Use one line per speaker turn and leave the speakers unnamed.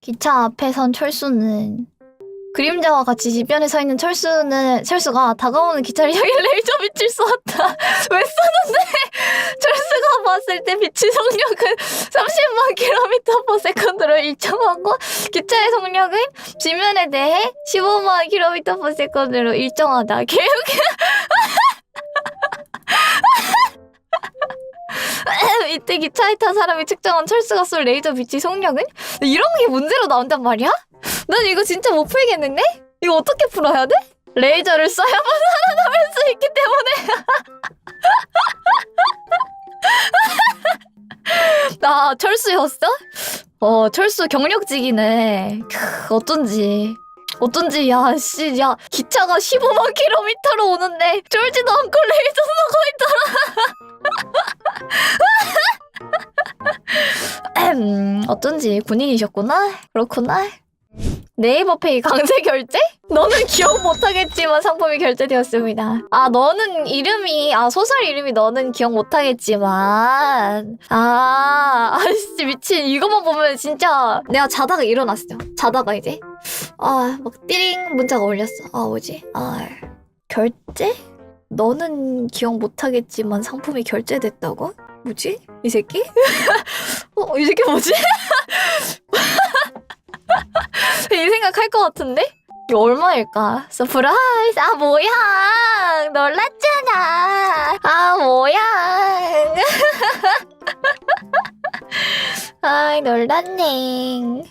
기차 앞에 선 철수는 그림자와 같이 뒷변에 서 있는 철수는 철수가 다가오는 기차를 향해 레이저 빛을 쏘았다. 왜 쏘는데? 철수가 봤을 때 빛의 속력은 30만 km/s 세컨드로 일정하고 기차의 속력은 지면에 대해 15만 km/s 세컨드로 일정하다. 개웃 이때 기차에 탄 사람이 측정한 철수가 쏠 레이저 빛의 속력은 이런 게 문제로 나온단 말이야? 난 이거 진짜 못 풀겠는데? 이거 어떻게 풀어야 돼? 레이저를 쏴야만 살아남을 수 있기 때문에 나 철수였어? 어 철수 경력직이네 크, 어쩐지 어쩐지 야씨 야 기차가 15만 킬로미터로 오는데 쫄지도 않고 레이저 쏘고 있더라 음, 어쩐지 군인이셨구나 그렇구나 네이버페이 강제 결제? 너는 기억 못하겠지만 상품이 결제되었습니다. 아 너는 이름이 아 소설 이름이 너는 기억 못하겠지만 아 아씨 미친 이것만 보면 진짜 내가 자다가 일어났어. 자다가 이제 아 막 띠링 문자가 올렸어. 아 뭐지? 아 결제? 너는 기억 못하겠지만 상품이 결제됐다고? 뭐지? 이 새끼? 어, 이 새끼 뭐지? 이 생각할 것 같은데? 이거 얼마일까? 서프라이즈! 아, 뭐야! 놀랐잖아! 아, 뭐야! 아이, 놀랐네.